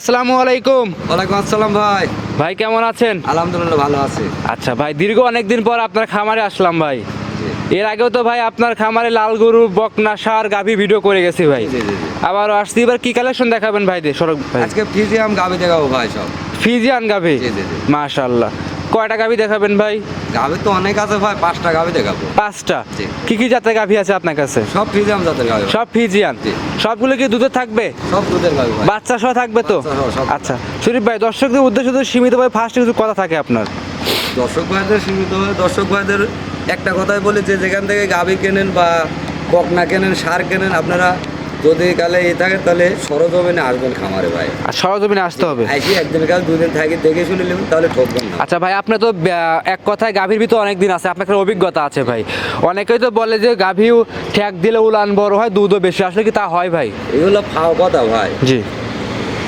আসসালামু আলাইকুম। ওয়ালাইকুম আসসালাম ভাই। ভাই কেমন আছেন? আলহামদুলিল্লাহ ভালো আছি। আচ্ছা ভাই দীর্ঘ অনেকদিন পর আপনার খামারে আসলাম ভাই। এর আগেও তো ভাই আপনার খামারে লাল গরু বকনা সার গাভী ভিডিও করে গেছি ভাই। আবারও আসছি এবার কি কালেকশন দেখাবেন ভাই দে সড়ক ভাই? আজকে ফিজিয়াম গাভী দেখাবো ভাই সব। ফিজিয়ান গাভী। মাশাআল্লাহ। কয়টা গাভী দেখাবেন ভাই? গাবি তো অনেক আছে ভাই পাঁচটা গাবি দেখাবো। পাঁচটা। কি কি জাতের গাভী আছে আপনার কাছে? সব ফিজিয়াম জাতের গাবি সব ফিজিয়ান জি। সবগুলো কি দুধে থাকবে? সব দুধের গাবি ভাই। বাচ্চা সহ থাকবে তো। আচ্ছা। শরীফ ভাই দর্শকদের উদ্দেশ্যে তো সীমিত ভাই ফার্স্ট কিছু কথা থাকে আপনার। দর্শক ভাইদের সীমিত হয়ে দর্শক ভাইদের একটা কথাই বলি যে যেখান থেকে গাবি কেনেন বা বকনা কেনেন সার কেনেন আপনারা যদি কালে এ থাকে তাহলে সরজমিনে আসবেন খামারে ভাই। আর সরজমিনে আসতে হবে? আসি একদিন কাল দুদিন থাকি দেখে শুনে নেবেন তাহলে ঠকবেন না। আচ্ছা ভাই আপনি তো এক কথায় গাভীর ভিতর অনেক দিন আছে আপনার কাছে অভিজ্ঞতা আছে ভাই। অনেকেই তো বলে যে গাভীও ঠ্যাক দিলে উলান বড় হয় দুধও বেশি। আসলে কি তা হয় ভাই? এগুলো ফাও কথা ভাই। জি।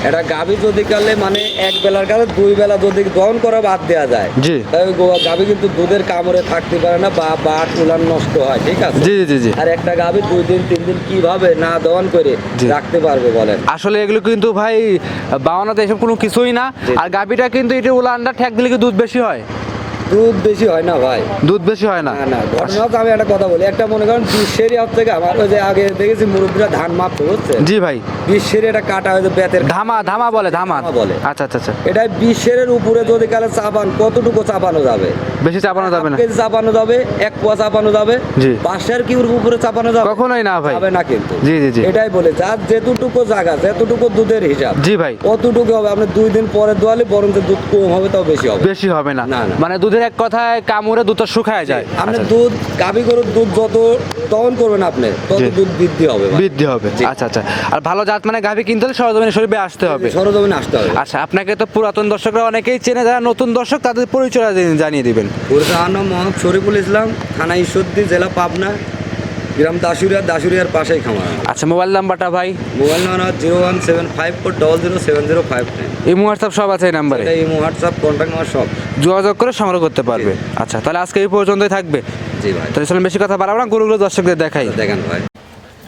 এটা গাভী যদি কালে মানে এক বেলার কালে দুই বেলা যদি দহন করা বাদ দেওয়া যায় জি। তাই গাভী কিন্তু দুধের কামড়ে থাকতে পারে না বা বাট উলান নষ্ট হয় ঠিক আছে? জি জি জি। জি আর একটা গাভী দুই দিন তিন দিন কীভাবে না দহন করে রাখতে পারবে বলেন? আসলে এগুলো কিন্তু ভাই বাওয়ানাতে এসব কোনো কিছুই না। আর গাভীটা কিন্তু এটা উলানটা ঠেক দিলে কি দুধ বেশি হয়? দুধ বেশি হয় না ভাই। দুধ বেশি হয় না? না না ঘটনা আমি একটা কথা বলি। একটা মনে করেন বিশ্বেরই হাত থেকে আমার ওই যে আগে দেখেছি মুরব্বীরা ধান মাপতে বুঝছে জি ভাই। বিশ্বের এটা কাটা হয়েছে বেতের ধামা ধামা বলে ধামা বলে। আচ্ছা আচ্ছা আচ্ছা। এটা বিশ্বের উপরে যদি কালে চাপান কতটুকু চাপানো যাবে? বেশি চাপানো যাবে না। কেজি চাপানো যাবে এক পোয়া চাপানো যাবে। জি। পাশের কি উপরে চাপানো যাবে? কখনোই না ভাই। যাবে না কিন্তু। জি জি জি। এটাই বলে যার যেটুকু জায়গা যেটুকু দুধের হিসাব জি ভাই। অতটুকু হবে? আপনি দুই দিন পরে দোয়ালে বরঞ্চ দুধ কম হবে তাও বেশি হবে। বেশি হবে না, না। মানে দুধের এক কথায় কামড়ে দুধটা শুকায় যায়। আপনি আচ্ছা। দুধ গাভী গরুর দুধ যত দহন করবেন আপনি তত দুধ বৃদ্ধি হবে বৃদ্ধি হবে। আচ্ছা আচ্ছা। আর ভালো জাত মানে গাভী কিনতে হলে সরজমিনে শরীফে আসতে হবে। সরজমিনে আসতে হবে। আচ্ছা আপনাকে তো পুরাতন দর্শকরা অনেকেই চেনে যারা নতুন দর্শক তাদের পরিচয় জানিয়ে- দিবেন। পুরো মোহাম্মদ শরীফুল ইসলাম থানা ঈশ্বরদী জেলা পাবনা। গ্রাম দাসুরিয়া দাসুরিয়ার পাশেই খামার। আচ্ছা মোবাইল নাম্বারটা ভাই? Mobile number zero one seven five four double zero seven zero five nine. এই হোয়াটসঅ্যাপ সব আছে এই নাম্বারে? ইমো হোয়াটসঅ্যাপ কন্ট্যাক্ট নাম্বার সব। যোগাযোগ করে সংগ্রহ করতে পারবে। আচ্ছা তাহলে আজকে এই পর্যন্তই থাকবে। জি ভাই। তাহলে চলুন বেশি কথা বাড়াবো না গরুগুলো দর্শকদের দেখাই। দেখেন ভাই।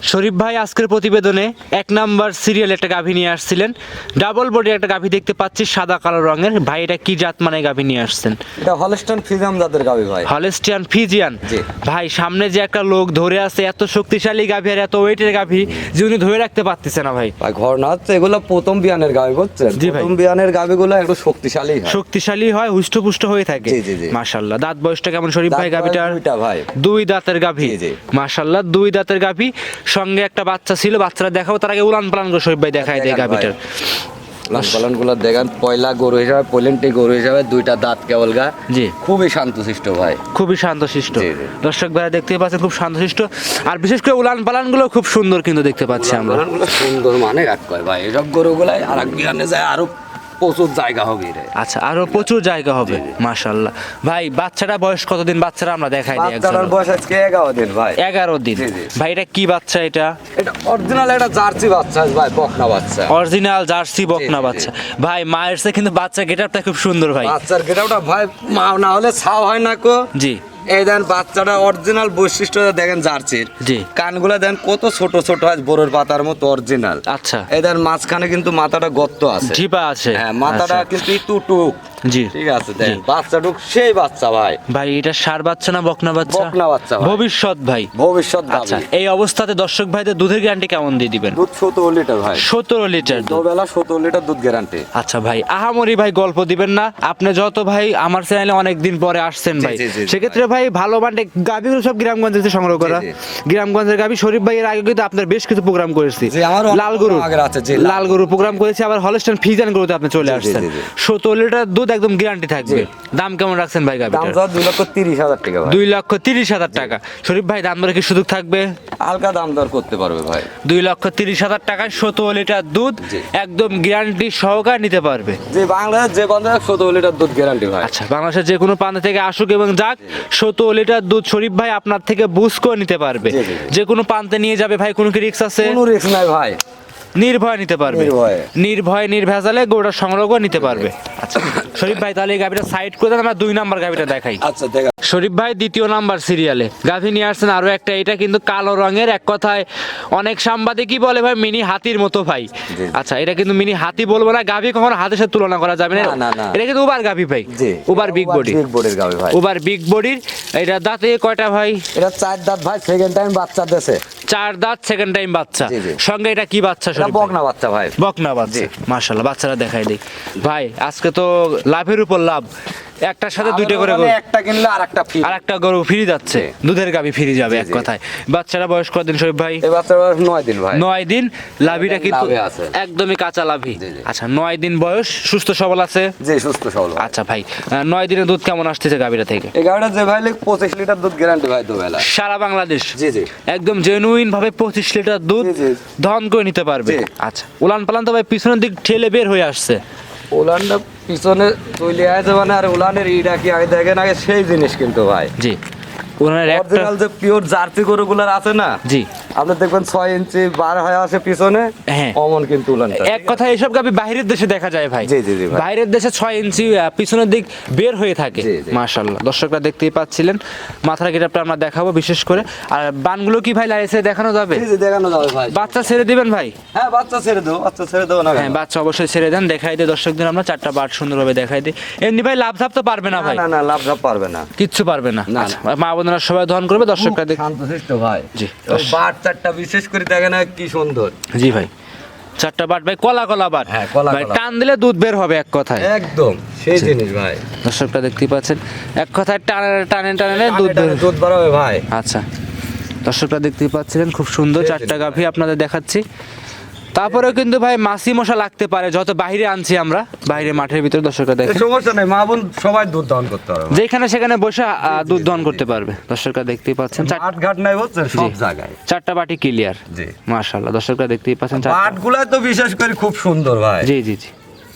শরীফ ভাই আজকের প্রতিবেদনে এক নাম্বার সিরিয়াল একটা গাভী নিয়ে আসছিলেন। ডাবল বডি একটা গাভী দেখতে পাচ্ছি সাদা কালো রঙের। ভাই এটা কি জাত মানে গাভী নিয়ে আসছেন? এটা হলস্টান ফিজাম জাতের গাবি ভাই। হলেস্টিয়ান ফিজিয়ান জি। ভাই সামনে যে একটা লোক ধরে আছে এত শক্তিশালী গাভী আর এত ওয়েটের গাভী যে উনি ধরে রাখতে পারতেছে না ভাই। ভাই ঘর না হচ্ছে এগুলো প্রথম বিয়ানের গাবি বুঝছেন? প্রথম বিয়ানের গাবিগুলো একটু শক্তিশালী হয়। শক্তিশালী হয় হুষ্টপুষ্ট হয়ে থাকে। জি, জি। মাশাল্লাহ। দাঁত বয়সটা কেমন শরীফ ভাই গাভীটার? ভাই। দুই দাঁতের গাভী। জি, জি। মাশাল্লাহ দুই দাঁতের গাভী। সঙ্গে একটা বাচ্চা ছিল বাচ্চারা দেখাও তার আগে উলান পালান করে শরীফ ভাই দেখায় দেয় ভাই। গাভীটার। লাল দেখেন পয়লা গরু হিসাবে পলেন্টি গরু হিসাবে দুইটা দাঁত কেবল গা। জি। খুবই শান্তশিষ্ট ভাই। খুবই শান্তশিষ্ট। দর্শক ভাইরা দেখতে পাচ্ছেন খুব শান্তশিষ্ট। আর বিশেষ করে উলান পালানগুলো খুব সুন্দর কিন্তু দেখতে পাচ্ছি আমরা। সুন্দর মানে রাখ কয় ভাই এসব গরুগুলাই আর এক বিয়ানে যায় আরও প্রচুর জায়গা হবে আচ্ছা আরও প্রচুর জায়গা হবে মাশাল্লাহ ভাই বাচ্চাটা বয়স কতদিন? বাচ্চারা আমরা দেখাই দিই বাচ্চাটার বয়স আজকে এগারো দিন ভাই। এগারো দিন। জি, জি। ভাই এটা কি বাচ্চা এটা? এটা অরিজিনাল একটা জার্সি বাচ্চা ভাই বকনা বাচ্চা। অরিজিনাল জার্সি বকনা। বাচ্চা। ভাই মায়ের চেয়ে কিন্তু বাচ্চা গেটআপটা খুব সুন্দর ভাই। বাচ্চার গেটাওটা ভাই মা না হলে ছাও হয় না কো। জি। এই দেন বাচ্চাটা অরিজিনাল বৈশিষ্ট্য দেখেন জার্সির জি। কানগুলা দেন কত ছোট ছোট হয় বড়োর পাতার মতো অরিজিনাল আচ্ছা। এই দেন মাঝখানে কিন্তু মাথাটা গর্ত আছে। আছে। হ্যাঁ মাথাটা আচ্ছা। কিন্তু একটু টুক। জি। ঠিক আছে দেন বাচ্চা টুক সেই বাচ্চা ভাই। ভাই এটা সার বাচ্চা না বকনা বাচ্চা? বকনা বাচ্চা ভবিষ্যৎ ভাই। ভবিষ্যৎ আচ্ছা এই অবস্থাতে দর্শক ভাইদের দুধের গ্যারান্টি কেমন দিয়ে দিবেন? দুধ সতেরো লিটার ভাই। সতেরো লিটার দুবেলা সতেরো লিটার দুধ গ্যারান্টি আচ্ছা ভাই আহামরি ভাই গল্প দিবেন না। আপনি যত ভাই আমার চ্যানেলে অনেক দিন পরে আসছেন ভাই। সেক্ষেত্রে ভাই। ভালো মানে গাভিগুলো সব গ্রামগঞ্জ থেকে সংগ্রহ করা। গ্রামগঞ্জের গাভি শরীফ ভাই এর আগে কিন্তু আপনার বেশ কিছু প্রোগ্রাম করেছি। লাল গরু। লাল। গরু প্রোগ্রাম করেছি আবার হলস্টাইন ফিজান গরুতে আপনি চলে আসছেন। সতেরো লিটার দুধ একদম গ্যারান্টি থাকবে। দাম কেমন রাখছেন ভাই ধর দুই লক্ষ তিরিশ হাজার টাকা দুই লক্ষ তিরিশ হাজার টাকা। শরীফ ভাই দাম দরে কি সুযোগ থাকবে? হালকা দাম দর করতে পারবে ভাই। দুই লক্ষ তিরিশ হাজার টাকায় সতেরো লিটার দুধ একদম গ্যারান্টি সহকার নিতে পারবে। যে বাংলাদেশ যে বন্ধ সতেরো লিটার দুধ গ্যারান্টি ভাই। আচ্ছা বাংলাদেশের যে কোনো প্রান্ত থেকে আসুক এবং যাক সতেরো লিটার দুধ শরীফ ভাই আপনার থেকে বুঝ করে নিতে পারবে। যে কোনো প্রান্তে নিয়ে যাবে ভাই কোনো কি রিক্স আছে? কোনো রিক্স নাই ভাই। নির্ভয় নিতে পারবে। নির্ভয়। নির্ভেজালে গরুটা সংগ্রহ করে নিতে পারবে। আচ্ছা। শরীফ ভাই তাহলে এই গাভিটা সাইড করে দেন আমরা দুই নাম্বার গাভিটা দেখাই। আচ্ছা দেখা। শরীফ ভাই দ্বিতীয় নাম্বার সিরিয়ালে গাভী নিয়ে আসছেন আরও একটা এটা কিন্তু কালো রঙের এক কথায় অনেক সাংবাদিকই বলে ভাই মিনি হাতির মতো ভাই। আচ্ছা এটা কিন্তু মিনি হাতি বলব না গাভী কখনো হাতের সাথে তুলনা করা যাবে না। এটা কিন্তু উবার গাভী ভাই। উবার বিগ বডি বিগ বডির গাবে ভাই। উবার বিগ বডির এটা দাঁতে কয়টা ভাই? এটা চার দাঁত ভাই সেকেন্ড টাইম বাচ্চা দেশে চার দাঁত সেকেন্ড টাইম বাচ্চা। সঙ্গে এটা কি বাচ্চা বকনা বাচ্চা ভাই। বকনা বাচ্চা। মাশাল্লাহ বাচ্চারা দেখাই দিই। ভাই আজকে তো লাভের উপর লাভ। একটার সাথে দুইটা করে গরু। একটা কিনলে আর একটা ফ্রি আর একটা গরু ফ্রি যাচ্ছে। দুধের গাবি ফ্রি যাবে এক কথায়। বাচ্চারা বয়স কদিন শরীফ ভাই? এই বাচ্চার বয়স নয় দিন ভাই। নয় দিন। লাভিটা কিন্তু একদমই কাঁচা লাভি। আচ্ছা নয় দিন বয়স সুস্থ সবল আছে? জি সুস্থ সবল আচ্ছা ভাই আহ, নয় দিনের দুধ কেমন আসতেছে গাভিটা থেকে? এই গাড়িটা যে ভাই লিখ পঁচিশ লিটার দুধ গ্যারান্টি ভাই দুবেলা। সারা বাংলাদেশ? জি জি। একদম জেনুইন ভাবে পঁচিশ লিটার দুধ ধন। করে নিতে পারবে। আচ্ছা উলান পালান তো ভাই পিছনের দিক ঠেলে বের হয়ে আসছে। উলানটা পিছনে তৈরি আসে মানে আর উলানের ইটা কি আগে দেখেন আগে সেই জিনিস কিন্তু ভাই। জি। একটা অরিজিনাল যে পিওর জার্সি গরুগুলার আছে না জি। আপনি দেখবেন ইঞ্চি বার হয়ে আসে পিছনে হ্যাঁ। অমন কিন্তু উলানটা। এক কথা গাবি বাইরের দেশে দেখা যায় ভাই। জি, জি, জি, বাইরের দেশে ইঞ্চি পিছনের দিক বের হয়ে থাকে। দর্শকরা দেখতেই পাচ্ছিলেন। মাথার আমরা দেখাবো বিশেষ করে। আর বানগুলো কি ভাই লাইসে দেখানো যাবে? জি জি দেখানো যাবে ভাই। বাচ্চা ছেড়ে দিবেন ভাই? হ্যাঁ বাচ্চা ছেড়ে দেবো বাচ্চা ছেড়ে দেবো না হ্যাঁ বাচ্চা অবশ্যই ছেড়ে দেন দেখাই দিই দর্শকদের আমরা চারটা বাট সুন্দরভাবে দেখাই দিই। এমনি ভাই লাভ ঝাপ তো পারবে না ভাই। না না লাভ ঝাপ পারবে না। কিচ্ছু পারবে না। না, আচ্ছা, মা বোনেরা সবাই দহন করবে দর্শকরা দেখ শান্তশিষ্ট ভাই। জি। বাট চারটা বিশেষ করে দেখে না কি সুন্দর। জি ভাই চারটা বাট ভাই কলা কলা বাট। হ্যাঁ, কলা ভাই টান দিলে দুধ বের হবে এক কথায়। একদম সেই জিনিস ভাই। দর্শকরা দেখতেই পাচ্ছেন এক কথায় টানে টানে টানে দুধ টানে বের দুধ বাড়াবে ভাই। আচ্ছা দর্শকরা দেখতেই পাচ্ছিলেন খুব সুন্দর চারটা গাভী আপনাদের দেখাচ্ছি। তারপরেও কিন্তু ভাই মাসি মশা লাগতে পারে যত বাইরে আনছি আমরা বাইরে মাঠের ভিতরে দর্শকরা দেখেন। সমস্যা নেই মা বোন সবাই দুধ দান করতে পারবে। যেখানে সেখানে বসে আহ, দুধ দহন করতে পারবে দর্শকরা দেখতেই পাচ্ছেন। চার- আট ঘাট নাই বুঝছেন সব জায়গায়। চারটা বাটি ক্লিয়ার। জি। মাশাআল্লাহ দর্শকরা দেখতেই পাচ্ছেন চারটা- বাট তো বিশেষ করে খুব সুন্দর ভাই। জি জি জি।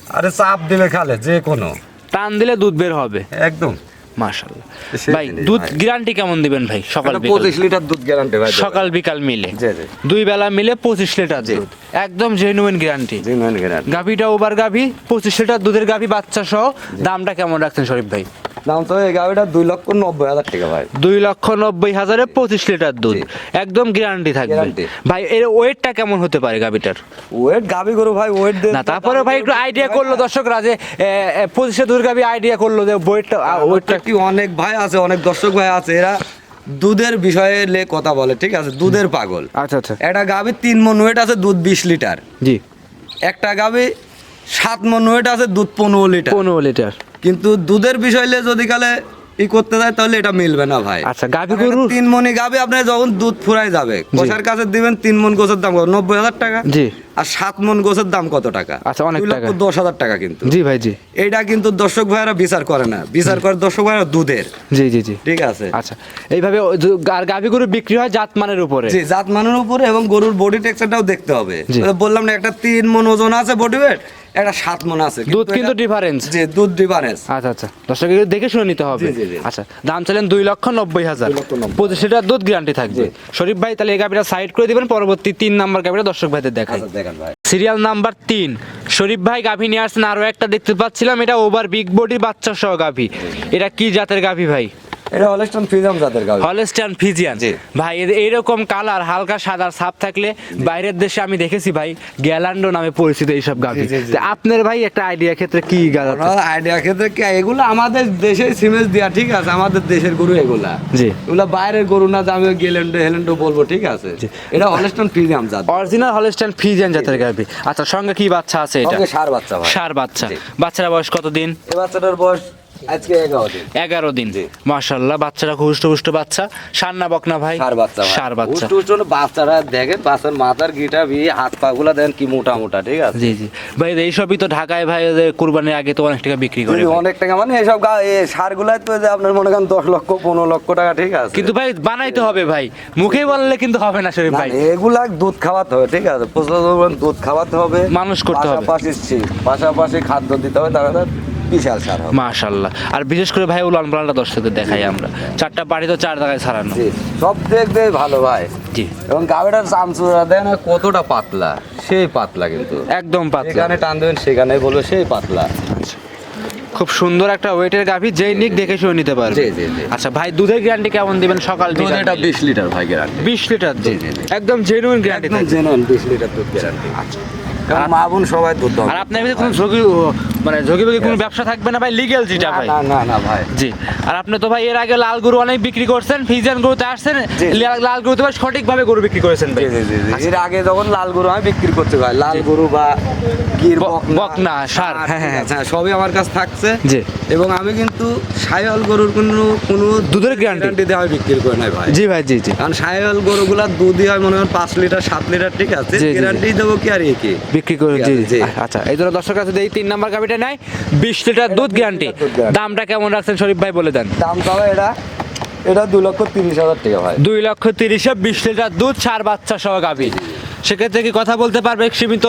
আরে চাপ দিলে খালে যে কোনো। টান দিলে দুধ বের হবে। একদম। মাশাআল্লাহ। ভাই দুধ গ্যারান্টি কেমন দিবেন ভাই? সকাল বিকাল। পঁচিশ লিটার দুধ গ্যারান্টি ভাই সকাল বিকাল মিলে। জি জি। দুই বেলা মিলে পঁচিশ লিটার জি। দুধ। একদম জেনুইন গ্যারান্টি জি গ্যারান্টি গাভিটা ওভার গাভি পঁচিশ লিটার দুধের গাভি বাচ্চা সহ। দামটা কেমন রাখছেন শরীফ ভাই? দাম তো এই গাড়িটা দুই লক্ষ নব্বই হাজার টাকা ভাই। দুই লক্ষ নব্বই হাজারে পঁচিশ লিটার দুধ। একদম গ্যারান্টি থাকবে। ভাই এর ওয়েটটা কেমন হতে পারে ওয়েট গাবি গরু ভাই ওয়েট দে না তারপরে ভাই একটু আইডিয়া করল দর্শকরা যে পঁচিশে দুধ আইডিয়া করল যে ওয়েটটা ওয়েটটা কি অনেক ভাই আছে অনেক দর্শক ভাই আছে এরা দুধের বিষয়ে লে কথা বলে ঠিক আছে? দুধের পাগল। আচ্ছা আচ্ছা। একটা গাভি তিন মন ওয়েট আছে দুধ বিশ লিটার। জি। একটা গাভি সাত মন ওয়েট আছে দুধ পনেরো লিটার। পনেরো লিটার। কিন্তু দুধের বিষয় নিয়ে যদি কালে ই করতে যায় তাহলে এটা মিলবে না ভাই। আচ্ছা, গাভী গরুর- তিন মনি গাভি আপনার যখন দুধ ফুরাই যাবে কষার কাছে দিবেন তিন মন গোছের দাম কত? নব্বই হাজার টাকা। জি। আর সাত মন গোছের দাম কত টাকা? আচ্ছা, অনেক টাকা। দশ হাজার টাকা কিন্তু। জি ভাই জি। এইটা কিন্তু দর্শক ভাইয়েরা বিচার করে না। বিচার করে দর্শক ভাইয়েরা দুধের। জি জি জি। ঠিক আছে। আচ্ছা এইভাবে গাভী গরু বিক্রি হয় জাত মানের উপরে। জি জাত মানের উপরে এবং গরুর বডি টেক্সচারটাও দেখতে হবে। বললাম না একটা তিন মন ওজন আছে বডি ওয়েট একটা সাত মন আছে। দুধ কিন্তু ডিফারেন্স জি দুধ ডিফারেন্স আচ্ছা আচ্ছা। দর্শক দেখে শুনে নিতে হবে। আচ্ছা দাম চাইলেন দুই লক্ষ নব্বই হাজার। পঁচিশ লিটার দুধ গ্যারান্টি থাকবে। শরীফ ভাই তাহলে এই গাভিটা সাইড করে দিবেন পরবর্তী তিন নাম্বার গাভিটা দর্শক ভাইদের দেখাই। আচ্ছা দেখেন ভাই। সিরিয়াল নাম্বার তিন। শরীফ ভাই গাভী নিয়ে আসছেন আরও একটা দেখতে পাচ্ছিলাম। এটা ওভার বিগ বডির বাচ্চা সহ গাভী এটা কি জাতের গাভী ভাই? এটা হলস্টন ফ্রিজাম জাতের গাভি। Holstein Friesian. ভাই এর এইরকম কালার হালকা সাদা ছাপ থাকলে বাইরের দেশে আমি দেখেছি ভাই গ্যালান্ডো নামে পরিচিত এইসব গাভী। আপনার ভাই একটা আইডিয়া ক্ষেত্রে কি গাছ আইডিয়া ক্ষেত্রে কি এগুলো আমাদের দেশের সিমেজ দেওয়া ঠিক আছে? আমাদের দেশের গরু এগুলা। জি। এগুলা বাইরের গরু না যে আমি গেলেন্ডো হেলেন্ডো বলব ঠিক আছে? এটা হলস্টন ফ্রিজাম জাত। অরিজিনাল হলস্টাইন ফ্রিজিয়ান জাতের গাভী। আচ্ছা সঙ্গে কি বাচ্চা আছে এটা? সঙ্গে সার বাচ্চা ভাই। সার বাচ্চা। বাচ্চারা বয়স কত দিন এই বাচ্চাটার বয়স আজকে এগারো দিন। মাশাল্লাহ বাচ্চারা খুব হুষ্ট বাচ্চা। সার না বকনা ভাই? সার বাচ্চা। সার বাচ্চারা দেখেন বাচ্চার মাথার গিটা হাত পা গুলা দেন কি মোটা মোটা ঠিক আছে? জি জি। ভাই এইসবই তো ঢাকায় ভাই কুরবানির আগে তো অনেক টাকা বিক্রি করে অনেক টাকা মানে এসব গা- এ সার গুলাই তো যে আপনার মনে করেন দশ লক্ষ পনেরো লক্ষ টাকা ঠিক আছে? কিন্তু ভাই বানাইতে হবে ভাই। মুখে বললে কিন্তু হবে না শরীফ ভাই। এগুলা দুধ খাওয়াতে হবে ঠিক আছে? দুধ খাওয়াতে হবে। মানুষ করতে হবে। পাশাপাশি পাশাপাশি খাদ্য দিতে হবে তারা বিশাল সার মাশাল্লাহ। আর বিশেষ করে ভাই উলান পালানটা দর্শকদের দেখাই আমরা। চারটা বাড়ি তো চার জায়গায় ছাড়ানো। সব দেখবে ভালো ভাই। জি। এবং গাবিটার চামচুরা দেয় না কতটা পাতলা। সেই পাতলা কিন্তু। একদম পাতলা। যেখানে টান দেবেন সেখানে বলব সেই পাতলা। আচ্ছা। খুব সুন্দর একটা ওয়েটের গাভি যেই নিক দেখে শুনে নিতে পারবে। জি, জি, জি। আচ্ছা ভাই দুধের গ্যারান্টি কেমন দিবেন? সকাল দুধ এটা বিশ লিটার ভাই গ্যারান্টি বিশ লিটার জি, জি, জি। একদম জেনুইন গ্যারান্টি একদম জেনুইন বিশ লিটার দুধ গ্যারান্টি কারণ মা বোন সবাই দুধ। আর আপনার এমনি কোনো ঝুঁকি মানে ঝুঁকি বুকি কোনো ব্যবসা থাকবে না ভাই? লিগেল যেটা ভাই? না না না ভাই। জি। আর আপনি তো ভাই এর আগে লাল গরু অনেক বিক্রি করছেন ফিজিয়ান গরুতে আসছেন। লাল- গরুতে ভাই সঠিকভাবে গরু বিক্রি করেছেন ভাই। জি জি জি জি। এর আগে যখন লাল গরু আমি বিক্রি করতে ভাই লাল গরু বা গির বকনা ষাঁড়, হ্যাঁ, হ্যাঁ, হ্যাঁ। সবই আমার কাছে থাকছে। জি। এবং আমি কিন্তু সায়াল গরুর কোনো কোনো দুধের? গ্যারান্টি আমি বিক্রি করে নাই ভাই। জি ভাই জি জি। কারণ সায়াল গরুগুলার দুধই হয় মনে হয় পাঁচ লিটার সাত লিটার ঠিক আছে। গ্যারান্টি দেবো কি আর কি? বিক্রি করে জি। আচ্ছা এই জন্য দর্শক কাছে এই তিন নাম্বার গাভিটা নেয় বিশ লিটার দুধ গ্যারান্টি। দামটা কেমন রাখছেন শরীফ ভাই বলে দেন দাম পাবে এটা এটা দু লক্ষ তিরিশ হাজার টাকা ভাই দুই লক্ষ তিরিশে বিশ লিটার দুধ চার বাচ্চা সহ গাভি সেক্ষেত্রে কি কথা বলতে পারবে সীমিত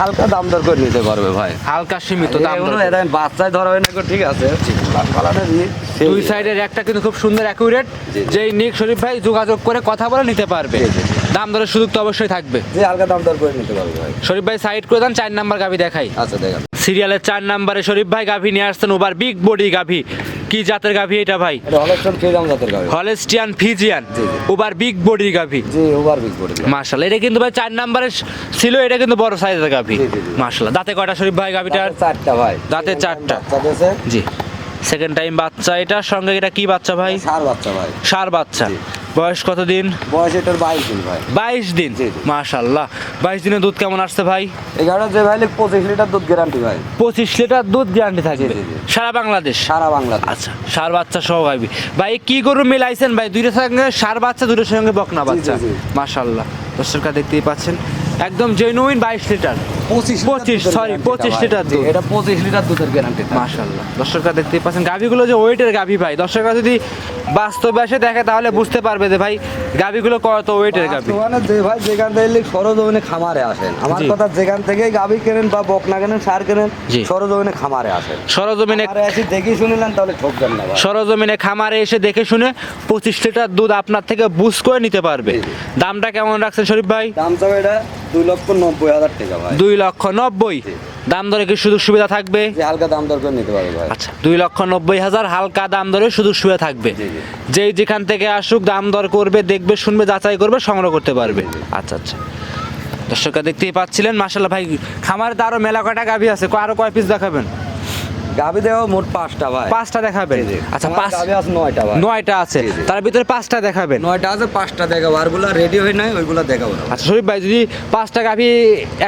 হালকা দাম দর করে নিতে পারবে ভাই হালকা সীমিত দাম দর। বাচ্চায় ধরা হয় না ঠিক আছে দুই সাইডের একটা কিন্তু খুব সুন্দর অ্যাকুরেট। যেই নিক শরীফ ভাই যোগাযোগ করে কথা বলে নিতে পারবে। দাম দরের সুযোগ তো অবশ্যই থাকবে। যে হালকা দাম দর করে নিতে পারবে ভাই। শরীফ ভাই সাইড করে দেন চার নাম্বার গাভি দেখাই। আচ্ছা দেখেন। সিরিয়ালের চার নাম্বারে শরীফ ভাই গাভি নিয়ে আসছেন ওবার বিগ বডি গাভি। কি জাতের গাভি এটা ভাই? এটা হলেস্টিয়ান ফিজিয়ান জি, জি। ওবার বিগ বডি গাভি। জি ওভার বিগ করে দিলাম মার্শাল এটা কিন্তু ভাই চার নাম্বারে ছিল এটা কিন্তু বড় সাইজের গাভি। জি, জি, জি। মার্শাল দাঁতে কয়টা শরীফ ভাই গাভিটার? চারটা ভাই। দাঁতে চারটা। জি। সেকেন্ড টাইম বাচ্চা এটার সঙ্গে এটা কি বাচ্চা ভাই? সার বাচ্চা ভাই। সার বাচ্চা। বয়স কতদিন? বয়স এটার বাইশ দিন ভাই। বাইশ দিন। মাশাল্লাহ। বাইশ দিনের দুধ কেমন আসছে ভাই? এগারো যে ভাই পঁচিশ লিটার দুধ গ্যারান্টি ভাই। পঁচিশ লিটার দুধ গ্যারান্টি জি। সারা বাংলাদেশ? সারা বাংলাদেশ। আচ্ছা সার বাচ্চা সহ ভাই। কি গরু মিলাইছেন ভাই? দুইটা সঙ্গে সার বাচ্চা দুটোর সঙ্গে বকনা বাচ্চা। মাশাল্লাহ। দর্শকরা দেখতেই পাচ্ছেন। একদম জেনুইন বাইশ লিটার। পঁচিশ sorry, পঁচিশ লিটার দুধ। এটা পঁচিশ লিটার দুধের গ্যারান্টি মাশাল্লাহ দর্শকরা দেখতেই পাচ্ছেন গাভিগুলো যে ওয়েটের গাভি ভাই দর্শকরা যদি বাস্তবে এসে দেখে তাহলে বুঝতে পারবে যে ভাই গাভিগুলো কত ওয়েটের গাভি। বর্তমানে যে ভাই যেখান থেকে সরজমিনে খামারে আসেন। আমার কথা যেখান থেকে গাবি কেনেন বা বকনা কেনেন সার কেনেন। সরজমিনে খামারে আসেন। সরজমিনে আসি দেখি শুনিলেন তাহলে ঠকবেন না সরজমিনে খামারে এসে দেখে শুনে পঁচিশ লিটার দুধ আপনার থেকে বুঝ করে নিতে পারবে। দামটা কেমন রাখছেন শরীফ ভাই? দাম চাবে এটা দুই লক্ষ নব্বই হাজার টাকা ভাই। দুই লক্ষ নব্বই? দাম দরে কি সুযোগ সুবিধা থাকবে? হালকা দাম দর করে নিতে পারবে ভাই। আচ্ছা দুই লক্ষ নব্বই হাজার হালকা দাম দরে সুযোগ সুবিধা থাকবে। যেই যেখান থেকে আসুক দাম দর করবে দেখবে শুনবে যাচাই করবে সংগ্রহ করতে পারবে। আচ্ছা আচ্ছা। দর্শকরা দেখতেই পাচ্ছিলেন মাসাল্লাহ ভাই খামারে তো আরও মেলা কয়টা গাভি আছে? আরও আরও কয় পিস দেখাবেন? গাবি দেওয়া মোট পাঁচটা ভাই। পাঁচটা দেখাবেন। আচ্ছা পাঁচ গাভী আছে নয়টা ভাই। নয়টা আছে। তার ভিতরে পাঁচটা দেখাবেন? নয়টা আছে পাঁচটা দেখাবো। আরগুলা রেডি হয় নাই ওইগুলা দেখাবো আচ্ছা শরীফ ভাই যদি পাঁচটা গাভি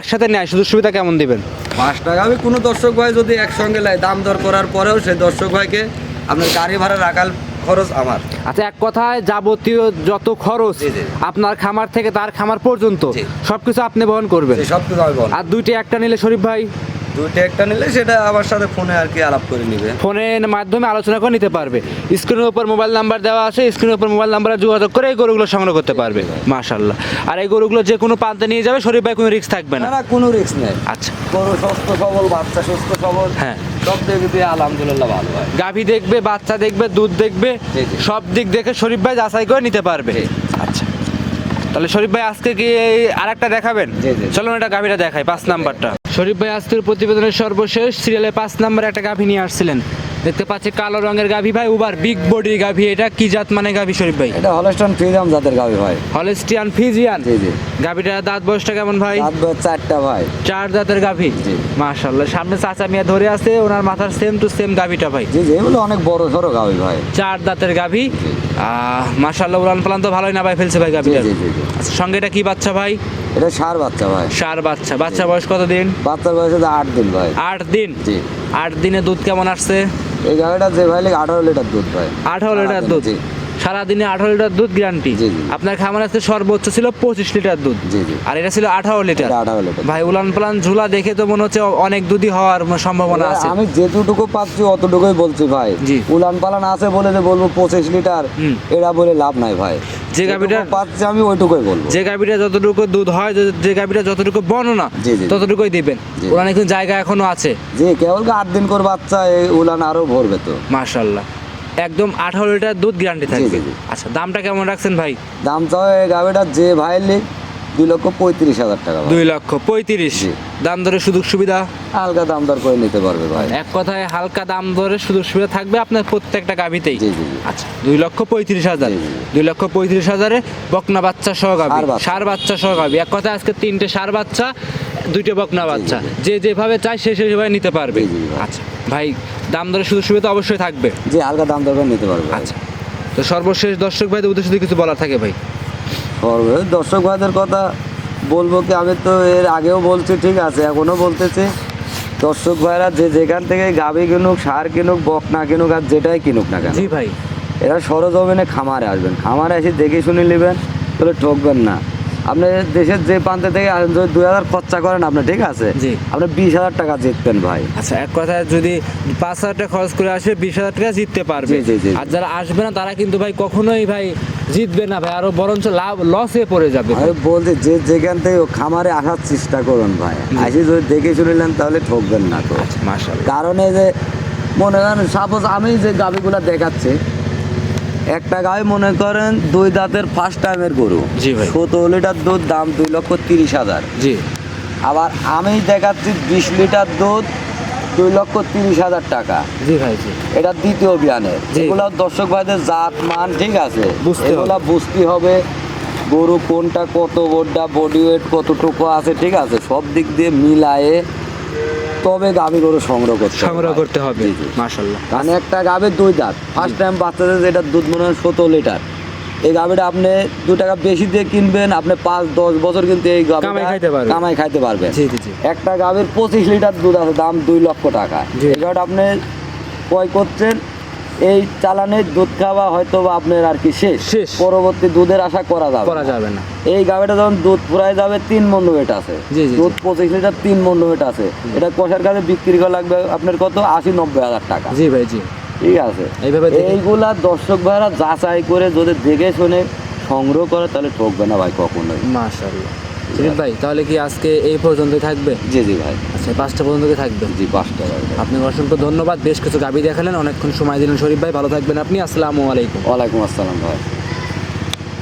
একসাথে নেয় সুযোগ সুবিধা কেমন দিবেন? পাঁচটা গাবি কোনো দর্শক ভাই যদি একসঙ্গে লাই দাম দর করার পরেও সেই দর্শক ভাইকে আপনার গাড়ি ভাড়া রাখার খরচ আমার। আচ্ছা এক কথায় যাবতীয় যত খরচ। আপনার খামার থেকে তার খামার পর্যন্ত। সবকিছু আপনি বহন করবেন। সব কিছু আর দুইটি একটা নিলে শরীফ ভাই? দুইটা একটা নিলে সেটা আমার সাথে ফোনে আর কি আলাপ করে নিবে। ফোনের মাধ্যমে আলোচনা করে নিতে পারবে। স্ক্রিনের উপর মোবাইল নাম্বার দেওয়া আছে স্ক্রিনের উপর মোবাইল নাম্বারে যোগাযোগ করে এই গরুগুলো সংগ্রহ করতে পারবে। মাশাল্লাহ আর এই গরুগুলো যে কোনো প্রান্তে নিয়ে যাবে শরীফ ভাই কোনো রিস্ক থাকবে না। কোনো রিস্ক নেই। আচ্ছা। গরু সুস্থ সবল বাচ্চা সুস্থ সবল হ্যাঁ। সব দিক দিয়ে আলহামদুলিল্লাহ ভালো হয়। গাভী দেখবে বাচ্চা দেখবে দুধ দেখবে। সব দিক দেখে শরীফ ভাই যাচাই করে নিতে পারবে। আচ্ছা। তাহলে শরীফ ভাই আজকে কি আর একটা দেখাবেন। চলুন এটা গাভীটা দেখাই পাঁচ নাম্বারটা। শরীফ ভাই আজকের প্রতিবেদনের সর্বশেষ সিরিয়ালে পাঁচ নাম্বারে একটা গাভী নিয়ে আসছিলেন। দেখতে পাচ্ছি কালো রঙের গাভী ভাই উবার বিগ বডি গাভী এটা। কি জাত মানে গাভী শরীফ ভাই? এটা হলস্টন ফ্রিডম জাতের গাভী ভাই। হলেস্টিয়ান ফিজিয়ান জি জি। গাভীটার দাঁত বয়সটা কেমন ভাই? রাত ভর চারটা ভাই। চার দাঁতের গাভী? জি। মাশাল্লাহ সামনে চাচা মিয়া ধরে আছে ওনার মাথার সেম টু সেম গাভীটা ভাই। জি জি এগুলো অনেক বড় সড়ো গাভী ভাই। চার দাঁতের গাভী। মাশাল্লাহ উলান পালান তো ভালোই না ভাই ফেলছে ভাই গাভীটা। জি জি জি। সঙ্গে এটা কি বাচ্চা ভাই? এটা সার বাচ্চা ভাই। সার বাচ্চা। বাচ্চা বয়স কত দিন? বাচ্চার বয়স হচ্ছে আট দিন ভাই। আট দিন? জি। আট দিনে দুধ কেমন আসছে? এই গাড়িটা যে ভাই আঠারো লিটার দুধ ভাই। আঠারো লিটার দুধ। সারাদিনে আঠারো লিটার দুধ গ্যারান্টি জি, জি। আপনার খামার আছে সর্বোচ্চ ছিল পঁচিশ লিটার দুধ। জি জি। আর এটা ছিল আঠারো লিটার। ভাই উলান পালান ঝুলা দেখে তো মনে হচ্ছে অনেক দুধই হওয়ার সম্ভাবনা আছে। আমি যেটুকু পাচ্ছি অতটুকুই বলছি ভাই। জি। উলান পালান আছে বলে যে বলব পঁচিশ লিটার। এরা বলে লাভ নাই ভাই। যে গাভীটা পাচ্ছি আমি ওইটুকুই বলব। যে গাভীটা যতটুকু দুধ হয় যে- গাভীটা যতটুকু বর্ণনা জি, জি, জি। ততটুকুই দিবেন। জি। ওরা নাকি জায়গা এখনও আছে। যে কেবল আট দিন করে বাচ্চা এই উলান আরও ভরবে তো। মাশাল্লাহ একদম আঠারো লিটার দুধ গ্যারান্টি থাকবে। আচ্ছা দামটা কেমন রাখছেন ভাই? দাম চাও গাভিটা যে ভাই দুই লক্ষ পঁয়ত্রিশ হাজার টাকা দুই লক্ষ পঁয়ত্রিশ। দাম ধরে সুযোগ সুবিধা? হালকা দাম দর করে নিতে পারবে ভাই। এক কথায় হালকা দাম ধরে সুযোগ সুবিধা থাকবে আপনার প্রত্যেকটা গাভিতেই। আচ্ছা দুই লক্ষ পঁয়ত্রিশ হাজার। দুই লক্ষ পঁয়ত্রিশ হাজারে বকনা বাচ্চা সহ গাভি। সার বাচ্চা। সহ গাভি। এক কথায় আজকে তিনটে সার বাচ্চা দুইটা বকনা বাচ্চা। যে যেভাবে চায় সে সেভাবে নিতে পারবে। আচ্ছা ভাই দাম ধরে সুযোগ সুবিধা অবশ্যই থাকবে। যে হালকা দাম দর করে নিতে পারবে। আচ্ছা। তো সর্বশেষ দর্শক ভাইদের উদ্দেশ্যে যদি কিছু বলার থাকে ভাই। দর্শক ভাইদের কথা বলব কি আমি তো এর আগেও বলছি ঠিক আছে এখনও বলতেছি। দর্শক ভাইরা যে যেখান থেকে গাভি কিনুক সার কিনুক বক না কিনুক আর যেটাই কিনুক না কেন জি ভাই। এরা সরজমিনে খামারে আসবেন। খামারে এসে দেখে শুনে নেবেন তাহলে ঠকবেন না। আপনি দেশের যে প্রান্তে থেকে আসেন যদি দুই হাজার খরচা করেন আপনি ঠিক আছে? জি। আপনি বিশ হাজার টাকা জিতবেন ভাই। আচ্ছা এক কথায় যদি পাঁচ হাজার টাকা খরচ করে আসে বিশ হাজার টাকা জিততে পারবে। আর যারা আসবে না তারা কিন্তু ভাই কখনোই ভাই জিতবে না ভাই আরও বরঞ্চ লাভ লসে পড়ে যাবে। আমি বলছি যে যেখান থেকে খামারে আসার চেষ্টা করুন ভাই। আসি যদি দেখে শুনে নেন তাহলে ঠকবেন না তো। আচ্ছা কারণ এই যে মনে করেন সাপোজ আমি যে গাভিগুলো দেখাচ্ছি একটা গাভি মনে করেন দুই দাঁতের ফার্স্ট টাইমের গরু। জি ভাই। সতেরো লিটার দুধ দাম দুই লক্ষ তিরিশ হাজার। জি। আবার আমি দেখাচ্ছি বিশ লিটার দুধ দুই লক্ষ তিরিশ হাজার টাকা। জি ভাই জি। এটা দ্বিতীয় বিয়ানের জি। এগুলো দর্শক ভাইদের জাত মান ঠিক আছে। এগুলা বুঝতে হবে গরু কোনটা কত বড়টা বডি ওয়েট কতটুকু আছে ঠিক আছে? সব দিক দিয়ে মিলায়ে তবে গাভী গরু সংগ্রহ করতে সংগ্রহ করতে হবে। মাশাআল্লাহ। কারণ একটা গাভীর দুই দাঁত। ফার্স্ট টাইম বাচ্চাদের যেটা দুধ মনে হয় সতেরো লিটার। এই গাভীটা আপনি দু টাকা বেশি দিয়ে কিনবেন আপনি পাঁচ দশ বছর কিন্তু এই কামাই খাইতে পারবেন। একটা গাভীর পঁচিশ লিটার দুধ আছে দাম দুই লক্ষ টাকা। এই গাভীটা আপনি ক্রয় করছেন এই চালানের দুধ খাওয়া হয়তো বা আপনার আর কি শেষ। শেষ। পরবর্তী দুধের আশা করা যাবে করা যাবে না। এই গাভীটা যখন দুধ পুরাই যাবে তিন মন ওয়েট আছে। দুধ পঁচিশ লিটার তিন মন ওয়েট আছে। এটা কষার কাছে বিক্রি করা লাগবে আপনার কত? আশি নব্বই হাজার টাকা। জি ভাই জি। ঠিক আছে? এইভাবে এইগুলা দর্শক ভাইরা যাচাই করে যদি দেখে শুনে সংগ্রহ করে তাহলে ঠকবে না ভাই কখনোই। মাশাআল্লাহ। শরীফ ভাই তাহলে কি আজকে এই পর্যন্তই থাকবে? জি জি ভাই। আচ্ছা পাঁচটা পর্যন্ত কি থাকবে? জি পাঁচটা ভাই আপনাকে অসংখ্য ধন্যবাদ বেশ কিছু গাবি দেখালেন অনেকক্ষণ সময় দিলেন। শরীফ ভাই ভালো থাকবেন আপনি আসসালামু আলাইকুম। ওয়ালাইকুম আসসালাম ভাই।